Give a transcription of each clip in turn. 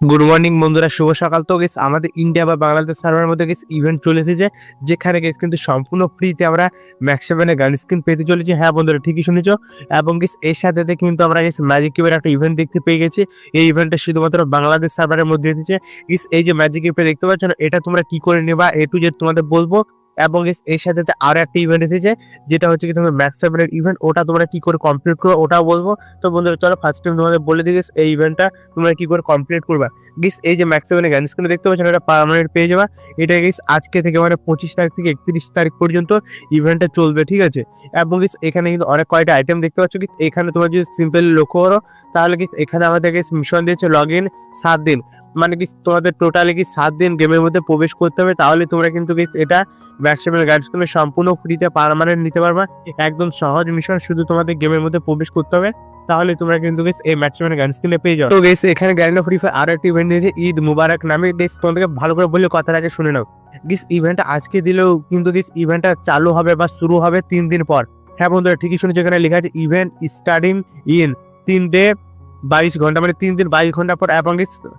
Good morning বন্ধুরা, শুভ সকাল। তো গেস আমাদের ইন্ডিয়া বা বাংলাদেশ সার্ভারের মধ্যে গেস ইভেন্ট চলে এসেছে, যেখানে গেস কিন্তু সম্পূর্ণ ফ্রিতে আমরা ম্যাক্স সেভেনের গান স্ক্রিন পেতে চলেছি। হ্যাঁ বন্ধুরা, ঠিকই শুনেছ। এবং গেস এর সাথে কিন্তু আমরা গেস ম্যাজিক কিউবের একটা ইভেন্ট দেখতে পেয়ে গেছি। এই ইভেন্টটা শুধুমাত্র বাংলাদেশ সার্ভারের মধ্যে এসেছে। গেস এই যে ম্যাজিক কিউবে দেখতে পাচ্ছ না, এটা তোমরা কি করে নেবা এ টু জেড তোমাদের বলব। এবং এর সাথে সাথে আরও একটা ইভেন্ট এসেছে, যেটা হচ্ছে কি তোমার ম্যাক্স সেভেনের ইভেন্ট ওটা তোমরা কি করে কমপ্লিট করবে ওটাও বলব। তো বন্ধুরা, চলো ফার্স্ট টাইম তোমাদের বলে দিই এই ইভেন্টটা তোমরা কি করে কমপ্লিট করবা। গিস এই যে ম্যাক্স সেভেনের গান স্ক্রিনে দেখতে পাচ্ছেন এটা পার্মানেন্ট পেয়ে যাবা। এটা গিস আজকে থেকে মানে পঁচিশ তারিখ থেকে একত্রিশ তারিখ পর্যন্ত ইভেন্টটা চলবে, ঠিক আছে? এবং গিস এখানে কিন্তু অনেক কয়টা আইটেম দেখতে পাচ্ছ কি এখানে তোমরা যদি সিম্পল লক্ষ্য করো, তাহলে কি এখানে আমাদের গিস মিশন দিয়েছে লগ ইন সাত দিন। মানে কি তোমাদের টোটালি কি সাত দিন গেমের মধ্যে প্রবেশ করতে হবে, তাহলে তোমরা কিন্তু গিস এটা ম্যাক্স সেভেনের গান স্ক্রিনে সম্পূর্ণ ফ্রিতে পার্মানেন্ট নিতে পারবা। একদম সহজ মিশন শুধু তোমাদের গেমের মধ্যে প্রবেশ করতে হবে। তাহলে তোমরা কিন্তু গেস এই ম্যাচ মানে গান স্ক্রিনে পেয়ে যাও তো গেস এখানে গ্যারিনো ফ্রি ফায়ার আরও একটি ইভেন্ট দিয়েছে, ঈদ মুবারক নামে। গেস তোমাদেরকে ভালো করে বললে কথাটা আগে শুনে নাও। গিস ইভেন্টটা আজকে দিলেও কিন্তু গিস ইভেন্টটা চালু হবে বা শুরু হবে তিন দিন পর। হ্যাঁ বন্ধুরা, ঠিকই শুনেছো এখানে লেখা আছে ইভেন্ট স্টার্টিং ইন তিন ডে বাইশ ঘণ্টা মানে তিন দিন বাইশ ঘণ্টা পর এবং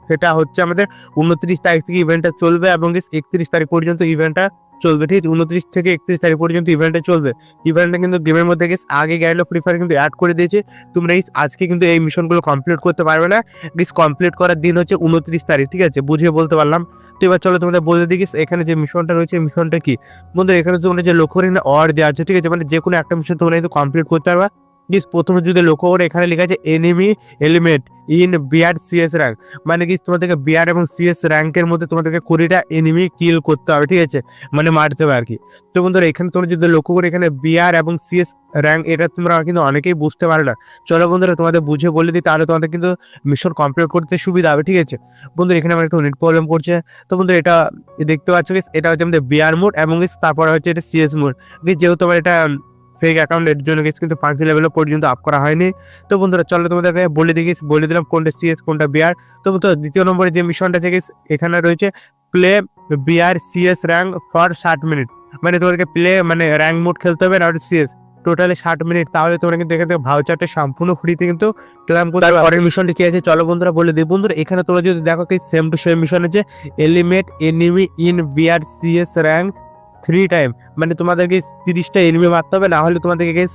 সেটা হচ্ছে আমাদের উনত্রিশ তারিখ থেকে ইভেন্টটা চলবে এবং একত্রিশ তারিখ পর্যন্ত ইভেন্টটা চলবে, ঠিক? উনত্রিশ থেকে একত্রিশ তারিখ পর্যন্ত ইভেন্টটা চলবে। ইভেন্টটা কিন্তু গেমের মধ্যে গেস আগে গ্যারিলো ফ্রি ফায়ার কিন্তু অ্যাড করে দিয়েছে। তোমরা আজকে কিন্তু এই মিশনগুলো কমপ্লিট করতে পারবে না। গিস কমপ্লিট করার দিন হচ্ছে উনত্রিশ তারিখ, ঠিক আছে? বুঝিয়ে বলতে পারলাম। তো এবার চলো তোমাদের বলে দিই এখানে যে মিশনটা রয়েছে মিশনটা কি? বন্ধুরা, এখানে তোমরা যে লক্ষ্য রেখে অর দেওয়া আছে, ঠিক আছে? মানে যে কোনো একটা মিশন তোমরা কিন্তু কমপ্লিট করতে পারবা। গিস প্রথমে যদি লক্ষ্য করে এখানে লেখা আছে enemy element in BR CS rank মানে কি? তোমাদেরকে বিআর এবং সিএস র্যাঙ্কের মধ্যে তোমাদেরকে কুড়িটা এনিমি কিল করতে হবে, ঠিক আছে? মানে মারতে হবে আর কি তো বন্ধুরা, এখানে তোমরা যদি লক্ষ্য করে এখানে বিআর এবং সিএস র্যাঙ্ক এটা তোমরা কিন্তু অনেকেই বুঝতে পারো না। চলো বন্ধুরা, তোমাদের বুঝে বলে দিই, তাহলে তোমাদের কিন্তু মিশন কমপ্লিট করতে সুবিধা হবে, ঠিক আছে? বন্ধুরা, এখানে আমার একটু নেট প্রবলেম করছে। তো বন্ধুরা, এটা দেখতে পাচ্ছ এটা হচ্ছে আমাদের বিআর মোড এবং তারপরে হচ্ছে এটা সিএস মোড যেহেতু আমার এটা ফেক অ্যাকাউন্টের জন্য গেছে কিন্তু পাঁচ লেভেলও পর্যন্ত আপ করা হয়নি। তো বন্ধুরা, চলো তোমাদেরকে বলে দিই বলে দিলাম কোনটা সিএস কোনটা বিআর তো বন্ধুরা, দ্বিতীয় নম্বরে যে মিশনটা থেকে এখানে রয়েছে play BR CS rank for ষাট মিনিট মানে তোমাদেরকে প্লে মানে র্যাঙ্ক মোড খেলতে হবে না সিএস টোটালি ষাট মিনিট তাহলে তোমরা কিন্তু এখান থেকে ভাউচারটা সম্পূর্ণ ফ্রিতে কিন্তু ক্লেম করতে পারবে। পরের মিশনটি কি আছে, চলো বন্ধুরা বলে দিই। বন্ধুরা, এখানে তোমরা যদি দেখো কি সেম টু সেম মিশন আছে। Eliminate enemy in BR CS rank three time মানে তোমাদেরকে তিরিশটা এনিমি মারতে হবে না হলে তোমাদেরকে guess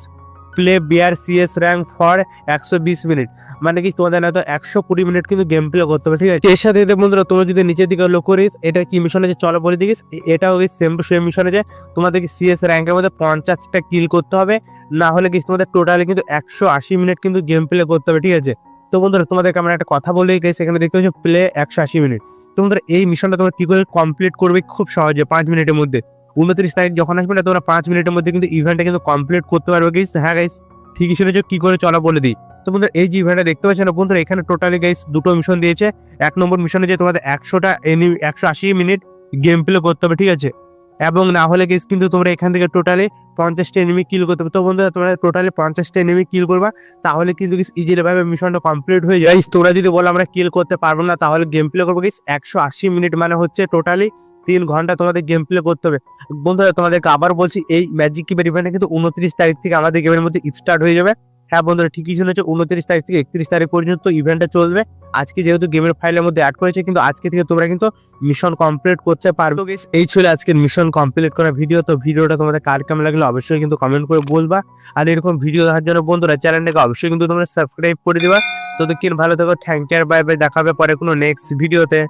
play BR CS rank for একশো বিশ মিনিট মানে কি তোমাদের না তো একশো কুড়ি মিনিট কিন্তু গেম প্লে করতে হবে, ঠিক আছে? এর সাথে বন্ধুরা, তোমরা যদি নিচের দিকে লক্ষ্য করিস, এটা কি মিশন আছে? চলো বলে দিস এটাও সেম টু সেম মিশন আছে। তোমাদেরকে সিএস র্যাঙ্কের মধ্যে পঞ্চাশটা কিল করতে হবে না হলে কি তোমাদের টোটালি কিন্তু একশো আশি মিনিট কিন্তু গেম প্লে করতে হবে, ঠিক আছে? তো বন্ধুরা, তোমাদেরকে আমরা একটা কথা বলে গেছি এখানে দেখতে পাচ্ছ প্লে একশো আশি মিনিট তোমাদের এই মিশনটা তোমরা কী করে কমপ্লিট করবে খুব সহজে, পাঁচ মিনিটের মধ্যে। উনত্রিশ তারিখ যখন আসবে না, তোমরা পাঁচ মিনিটের মধ্যে কিন্তু ইভেন্টটা কিন্তু কমপ্লিট করতে পারবে গাইস হ্যাঁ গাইস ঠিকই শুনেছো, কি করে চলা বলে দিই। তো বন্ধুরা, এই যে ইভেন্টটা দেখতে পাচ্ছ না, বন্ধুরা, এখানে টোটালি গাইস দুটো মিশন দিয়েছে। এক নম্বর মিশনে যে তোমাদের একশোটা এনি একশো আশি মিনিট গেম প্লে করতে হবে, ঠিক আছে? এবং না হলে গেস কিন্তু তোমরা এখান থেকে টোটালি পঞ্চাশটা এনিমি কিল করতে হবে। তো বন্ধুরা, তোমরা টোটালি পঞ্চাশটা এনিমি কিল করবা, তাহলে কিন্তু ইজিলি ভাবে মিশনটা কমপ্লিট হয়ে যায়। তোমরা যদি বলো আমরা কিল করতে পারব না, তাহলে গেম প্লে করব গেস একশো আশি মিনিট মানে হচ্ছে টোটালি তিন ঘণ্টা তোমাদের গেম প্লে করতে হবে। বন্ধুরা, তোমাদেরকে আবার বলছি, এই ম্যাজিক কিপের ইভেন্টটা কিন্তু উনত্রিশ তারিখ থেকে আমাদের গেমের মধ্যে স্টার্ট হয়ে যাবে। হ্যাঁ বন্ধুরা, ঠিকই শুনেছো, উনত্রিশ তারিখ থেকে একত্রিশ তারিখ পর্যন্ত ইভেন্টটা চলবে। আজকে যেহেতু গেমের ফাইলের মধ্যে অ্যাড করেছে, কিন্তু আজকে থেকে তোমরা কিন্তু মিশন কমপ্লিট করতে পারবে। এই ছিল আজকের মিশন কমপ্লিট করা ভিডিও তো ভিডিওটা তোমাদের কার কেমন লাগল অবশ্যই কিন্তু কমেন্ট করে বলবা। আর এরকম ভিডিও দেখার জন্য বন্ধুরা চ্যানেলটাকে অবশ্যই কিন্তু তোমরা সাবস্ক্রাইব করে দিবা। ততক্ষণ ভালো থাকো থ্যাংক ইউ বাই বাই দেখাবে পরে কোনো নেক্সট ভিডিওতে